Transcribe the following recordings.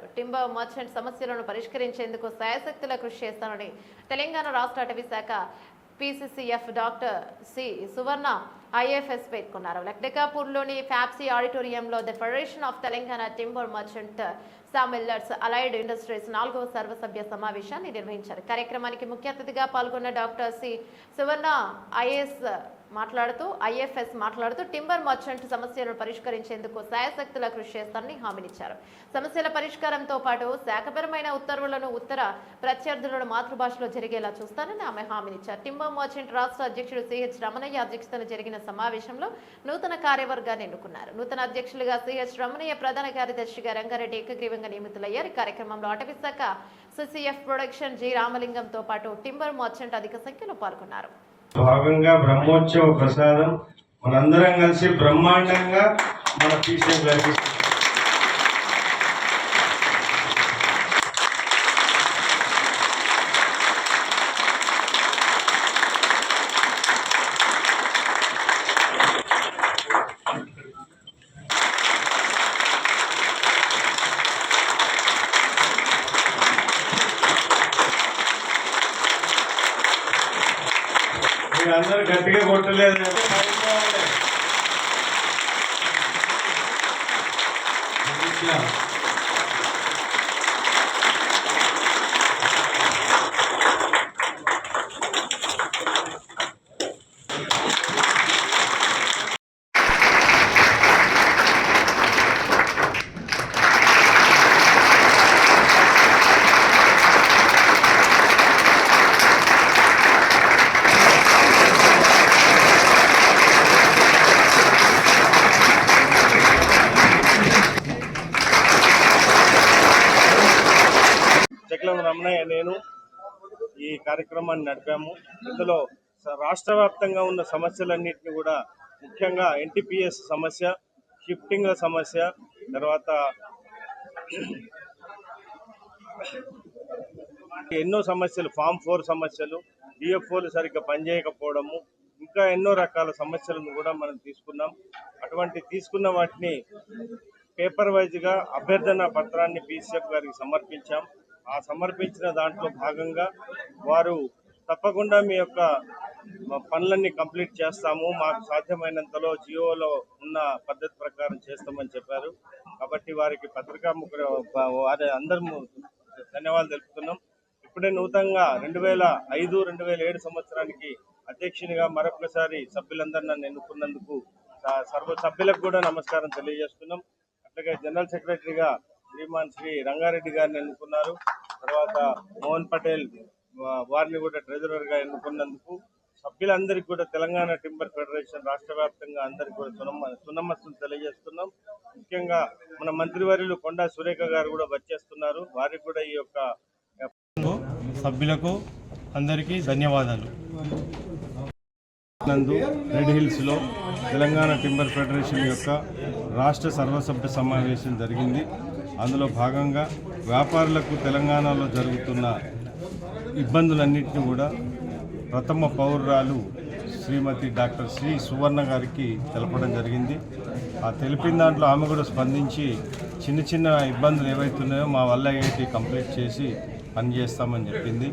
Timber merchant సమస్యలను పరిష్కరించేందుకు శాయశక్తుల కృషి చేస్తానని తెలంగాణ రాష్ట్ర అటవీ శాఖ PCCF doctor C Suvarna IFS పేర్కొన్నారు. లక్డకాపూర్లోని ఫ్యాప్సీ ఆడిటోరియంలో the federation of Telangana timber merchant sawmillers allied industries నాలుగవ సర్వసభ్య సమావేశాన్ని నిర్వహించారు. కార్యక్రమానికి ముఖ్య అతిథిగా పాల్గొన్న డాక్టర్ సి. సువర్ణ ఐఎస్ మాట్లాడుతూ ఐఎఫ్ఎస్ మాట్లాడుతూ టింబర్ మర్చెంట్ సమస్యలను పరిష్కరించేందుకు సాయశక్తుల కృషి చేస్తారని హామీనిచ్చారు. సమస్యల పరిష్కారంతో పాటు శాఖపరమైన ఉత్తర్వులను ఉత్తర ప్రత్యర్థులను మాతృభాషలో జరిగేలా చూస్తానని ఆమె హామీనిచ్చారు. టింబర్ మర్చెంట్ రాష్ట్ర అధ్యక్షుడు సిహెచ్ రమణయ్య అధ్యక్షతన జరిగిన సమావేశంలో నూతన కార్యవర్గాన్ని ఎన్నుకున్నారు. నూతన అధ్యక్షులుగా సిహెచ్ రమణయ్య ప్రధాన కార్యదర్శిగా రంగారెడ్డి ఏకగ్రీవంగా నియమితులయ్యారు. ఈ కార్యక్రమంలో అటవీ శాఖ సిసిఎఫ్ ప్రొడక్షన్ జి రామలింగంతో పాటు టింబర్ మర్చెంట్ అధిక సంఖ్యలో పాల్గొన్నారు. భాగంగా బ్రహ్మోత్సవ ప్రసాదం మనందరం కలిసి బ్రహ్మాండంగా మన మీరు అందరు గట్టిగా కొట్టలేదు అంటే రమణయ్య నేను ఈ కార్యక్రమాన్ని నడిపాము. ఇందులో రాష్ట్ర వ్యాప్తంగా ఉన్న సమస్యలన్నింటినీ కూడా ముఖ్యంగా ఎన్టీపీఎస్ సమస్య షిఫ్టింగ్ల సమస్య తర్వాత ఎన్నో సమస్యలు ఫామ్ ఫోర్ సమస్యలు డిఎఫ్ఓలు సరిగ్గా పనిచేయకపోవడము ఇంకా ఎన్నో రకాల సమస్యలను కూడా మనం తీసుకున్నాం. అటువంటి తీసుకున్న వాటిని పేపర్ వైజ్గా అభ్యర్థన పత్రాన్ని పిసిఎఫ్ గారికి సమర్పించాం. ఆ సమర్పించిన దాంట్లో భాగంగా వారు తప్పకుండా మీ యొక్క పనులన్నీ కంప్లీట్ చేస్తాము. మాకు సాధ్యమైనంతలో జియోలో ఉన్న పద్ధతి ప్రకారం చేస్తామని చెప్పారు. కాబట్టి వారికి పత్రికా ముఖ్య వారి అందరము ధన్యవాదాలు తెలుపుతున్నాం. ఇప్పుడే నూతనంగా రెండు వేల ఐదు రెండు వేల ఏడు సంవత్సరానికి అధ్యక్షునిగా మరొకసారి సభ్యులందరూ నన్ను ఎన్నుకున్నందుకు సర్వ సభ్యులకు కూడా నమస్కారం తెలియజేస్తున్నాం. అట్లాగే జనరల్ సెక్రటరీగా శ్రీమాన్ శ్రీ రంగారెడ్డి గారిని ఎన్నుకున్నారు. తర్వాత మోహన్ పటేల్ వారిని కూడా ట్రెజరర్గా ఎన్నుకున్నందుకు సభ్యులందరికీ కూడా తెలంగాణ టింబర్ ఫెడరేషన్ రాష్ట్ర వ్యాప్తంగా అందరికీ కూడా సునమ్మ సునమ్మస్తులు తెలియజేస్తున్నాం. ముఖ్యంగా మన మంత్రివర్యులు కొండా సురేఖ గారు కూడా వచ్చేస్తున్నారు. వారికి కూడా ఈ యొక్క సభ్యులకు అందరికీ ధన్యవాదాలు. నందు రెడ్ హిల్స్లో తెలంగాణ టింబర్ ఫెడరేషన్ యొక్క రాష్ట్ర సర్వసభ్య సమావేశం జరిగింది. అందులో భాగంగా వ్యాపారులకు తెలంగాణలో జరుగుతున్న ఇబ్బందులన్నింటినీ కూడా ప్రథమ పౌరురాలు శ్రీమతి డాక్టర్ శ్రీ సువర్ణ గారికి తెలపడం జరిగింది. ఆ తెలిపిన దాంట్లో ఆమె కూడా స్పందించి చిన్న చిన్న ఇబ్బందులు ఏవైతున్నాయో మా వల్ల ఏంటి కంప్లీట్ చేసి పనిచేస్తామని చెప్పింది.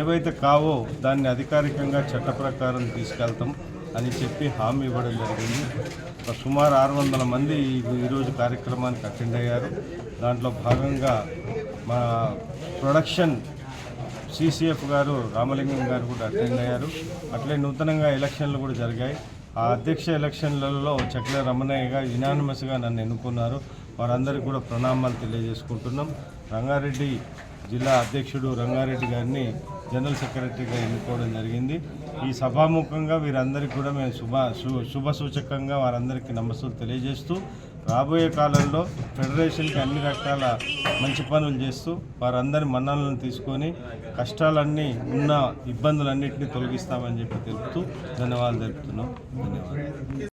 ఏవైతే కావో దాన్ని అధికారికంగా చట్ట ప్రకారం తీసుకెళ్తాం అని చెప్పి హామీ ఇవ్వడం జరిగింది. ఒక సుమారు ఆరు వందల మంది ఈరోజు కార్యక్రమానికి అటెండ్ అయ్యారు. దాంట్లో భాగంగా మా ప్రొడక్షన్ సీసీఎఫ్ గారు రామలింగం గారు కూడా అటెండ్ అయ్యారు. అట్లే నూతనంగా ఎలక్షన్లు కూడా జరిగాయి. ఆ అధ్యక్ష ఎలక్షన్లలో చక్ల రమణయ్యగా యునానిమస్గా నన్ను ఎన్నుకున్నారు. వారందరికీ కూడా ప్రణామాలు తెలియజేసుకుంటున్నాం. రంగారెడ్డి జిల్లా అధ్యక్షుడు రంగారెడ్డి గారిని జనరల్ సెక్రటరీగా ఎన్నుకోవడం జరిగింది. ఈ సభాముఖంగా వీరందరికీ కూడా మేము శుభ శుభ సూచకంగా వారందరికీ నమస్సులు తెలియజేస్తూ రాబోయే కాలంలో ఫెడరేషన్కి అన్ని రకాల మంచి పనులు చేస్తూ వారందరి మన్ననలను తీసుకొని కష్టాలన్నీ ఉన్న ఇబ్బందులన్నింటినీ తొలగిస్తామని చెప్పి తెలుపుతూ ధన్యవాదాలు తెలుపుతున్నాం. ధన్యవాదాలు.